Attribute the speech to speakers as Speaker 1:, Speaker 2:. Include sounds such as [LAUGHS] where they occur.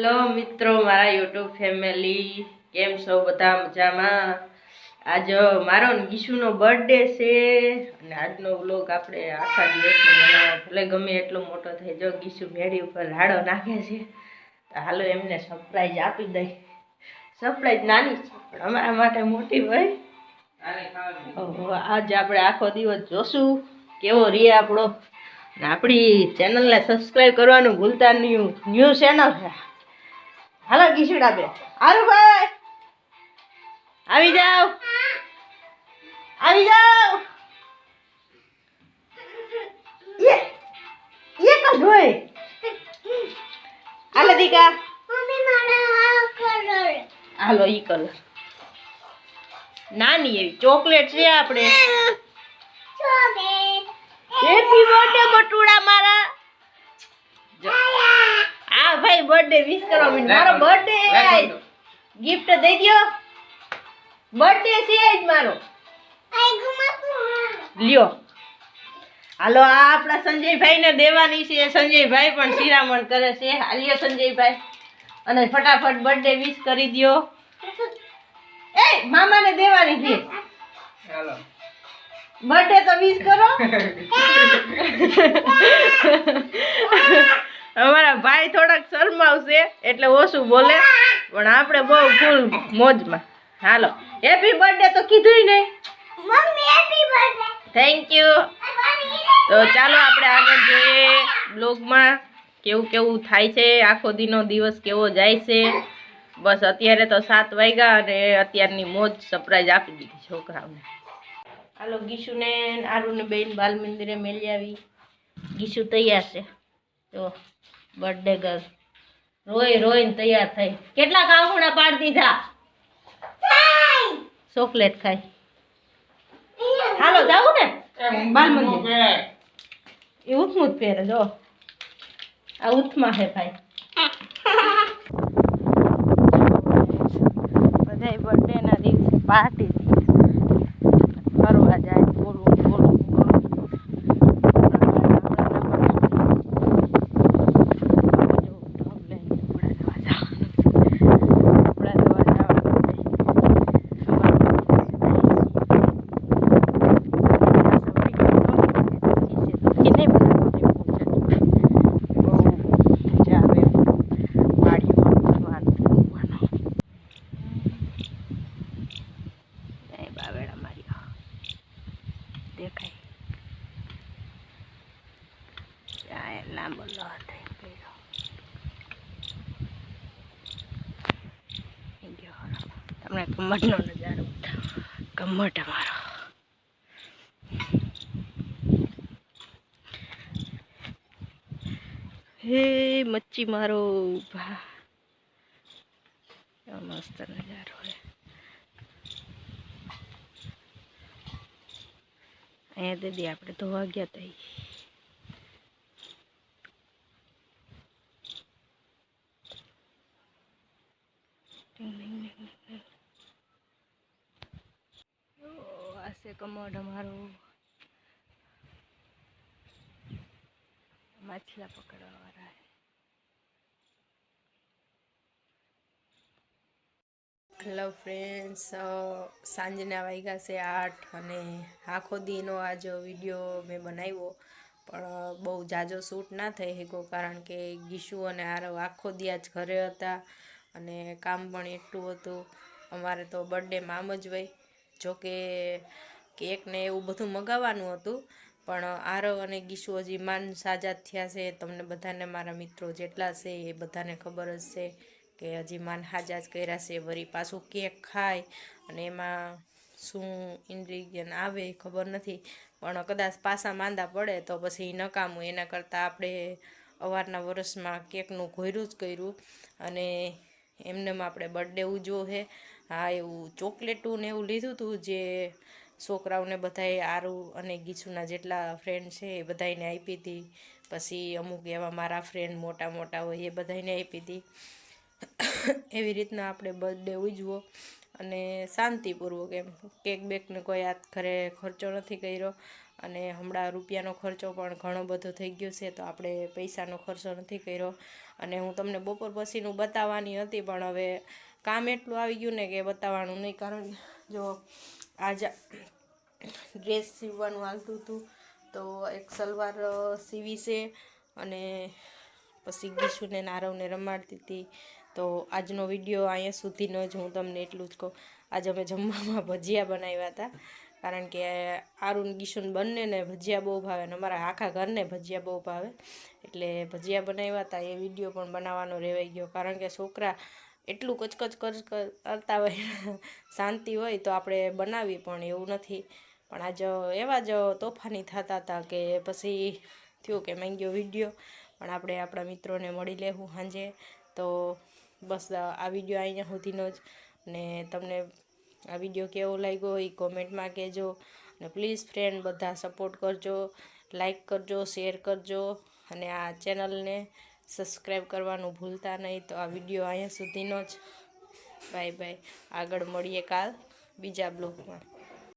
Speaker 1: Hello મિત્રો, મારા YouTube family, કેમ છો બધા મજામાં? આજ મારો ગીશુનો બર્થડે છે અને આજનો વ્લોગ આપણે આખા દિવસનો બનાવો. ભલે ગમે એટલો મોટો થઈ જો ગીશુ મેળી ઉપર રાડો નાખે છે. તો હાલો એમને સરપ્રાઈઝ આપી દઈ. સરપ્રાઈઝ નાની છે, પણ અમારા માટે મોટી હોય. આજે આપણે આખો દિવસ જોશું કેવો રે આપણો. આપણી ચેનલને સબસ્ક્રાઈબ કરવાનું ભૂલતા નહીં. ન્યૂ ચેનલ છે. હાલો ગીસડા બે. હાલો ભાઈ. આવી જાઓ. આવી જાઓ. એ એક જ હોય? હાલો દીકા. હાલો ઈ કલર નાની એવી. ચોકલેટ છે આપણે. હેપી બર્થડે બટુડા મારા. બર્થડે વિશ કરવા માંડ્યો. મારો બર્થડે ગિફ્ટ દઈ દયો. બર્થડે છે જ મારો. લ્યો. હાલો આ આપણા સંજયભાઈ ને દેવાની છે. સંજયભાઈ પણ શિરામણ કરે છે. હાલ્યો સંજયભાઈ. અને ફટાફટ બર્થડે વિશ કરી દ્યો. એ મામાને દેવાની છે. બર્થડે તો વિશ કરો. [LAUGHS] [LAUGHS] [LAUGHS] અમારા ભાઈ થોડાક શરમાવશે એટલે ઓછું બોલે. પણ આપણે બહુ ફૂલ મોજમાં. હાલો. હેપી બર્થડે તો કીધું નહીં. થેન્ક યુ તો ચાલો આપણે આગળ જોઈએ બ્લોગમાં કેવું કેવું થાય છે આખો દીનો દિવસ કેવો જાય છે. બસ અત્યારે તો સાત વાગ્યા અને અત્યારની મોજ સરપ્રાઈઝ આપી દીધી છોકરાઓને. હાલો ગીશુને આરુને બેન બાલ મંદિરે મેલી આવી ગીશુ તૈયાર છે. જો બર્થડે ગર્લ રોય રોઈને તૈયાર થઈ. કેટલા કાંકુણા પાડી દીધા? ચોકલેટ ખાઈ. હાલો જાવું ને? બાલ મંદિર એ ઉથમું જ પહેરે જો. આ ઉથમાં છે ભાઈ. [LAUGHS] બધાય બર્થડે ના દિવસે પાર્ટી દેખાય. લાંબો લો થઈ ગયો. તમને કમરનો નજારો બતાવો. અમારો. હે મચ્છી મારો મસ્ત નજારો હે અહીંયા દીદી આપણે ધોવા ગયા હતા કમોડ અમારો. માછલા પકડવા વાળા હેલો ફ્રેન્ડ્સ સાંજના વાગ્યા છે આઠ અને આખો દીનો આજ વીડિયો મેં બનાવ્યો, પણ બહુ જાજો શૂટ ના થઈ શક્યો કારણ કે ગીશુ અને આરવ આખો દી આજ ઘરે હતા અને કામ પણ એટલું હતું. અમારે તો બર્થડે મામ જ હોય જોકે કેક ને એવું બધું મગાવવાનું હતું, પણ આરવ અને ગીશુ હજી માન સાજા થયા છે. તમને બધાને મારા મિત્રો જેટલા છે એ બધાને ખબર જ છે. કે હજી માન હાજા જ કર્યા છે વળી પાછું કેક ખાય અને એમાં શું ઇન્ગ્રીડિયન્ટ આવે ખબર નથી. પણ કદાચ પાછા માંદા પડે તો પછી નકામું. એના કરતાં આપણે અવારના વર્ષમાં કેકનું ઘોયરું જ કર્યું અને એમનેમ આપણે બર્થડે ઉજવો છે હા, એવું ચોકલેટું ને એવું લીધું હતું જે છોકરાઓને બધાએ આરું અને ગીચુના જેટલા ફ્રેન્ડ છે એ બધાને આપી હતી પછી અમુક એવા મારા ફ્રેન્ડ મોટા મોટા હોય એ બધાને આપી હતી એવી રીતના આપણે બર્થડે ઉજવો અને શાંતિપૂર્વક એમ કેક બેકને કોઈ હાથ ઘરે ખર્ચો નથી કર્યો અને હમણાં રૂપિયાનો ખર્ચો પણ ઘણો બધો થઈ ગયો છે તો આપણે પૈસાનો ખર્ચો નથી કર્યો. અને હું તમને બપોર પછીનું બતાવવાની હતી પણ હવે કામ એટલું આવી ગયું ને કે બતાવવાનું નહીં કારણ જો આજ ડ્રેસ સીવવાનું આવતું હતું તો એક સલવાર સીવી છે અને પછી ગીશુને નારવને રમાડતી હતી. તો આજનો વીડિયો અહીંયા સુધીનો જ હું તમને એટલું જ કહું. આજે અમે જમવામાં ભજીયા બનાવ્યા હતા. કારણ કે આરુન ગીશુન બંનેને ભજીયા બહુ ભાવે અને અમારા આખા ઘરને ભજીયા બહુ ભાવે. એટલે ભજીયા બનાવ્યા હતા, એ વીડિયો પણ બનાવવાનો રહેવાઈ ગયો. કારણ કે છોકરા એટલું કચકચ કચ કરતા હોય, શાંતિ હોય તો આપણે બનાવી પણ એવું નથી. પણ આજ એવા જ તોફાની થતા હતા કે પછી થયું કે માંગ્યો વીડિયો. પણ આપણે આપણા મિત્રોને મળી લેવું સાંજે. તો બસ આ વીડિયો અહીંયા સુધીનો જ. ને તમને આ વીડિયો કેવો લાગ્યો એ કોમેન્ટમાં કહેજો. અને પ્લીઝ ફ્રેન્ડ બધા સપોર્ટ કરજો લાઈક કરજો શેર કરજો. અને આ ચેનલને સબસ્ક્રાઈબ કરવાનું ભૂલતા નહીં. તો આ વીડિયો અહીંયા સુધીનો જ. બાય બાય આગળ મળીએ કાલ બીજા બ્લોગમાં.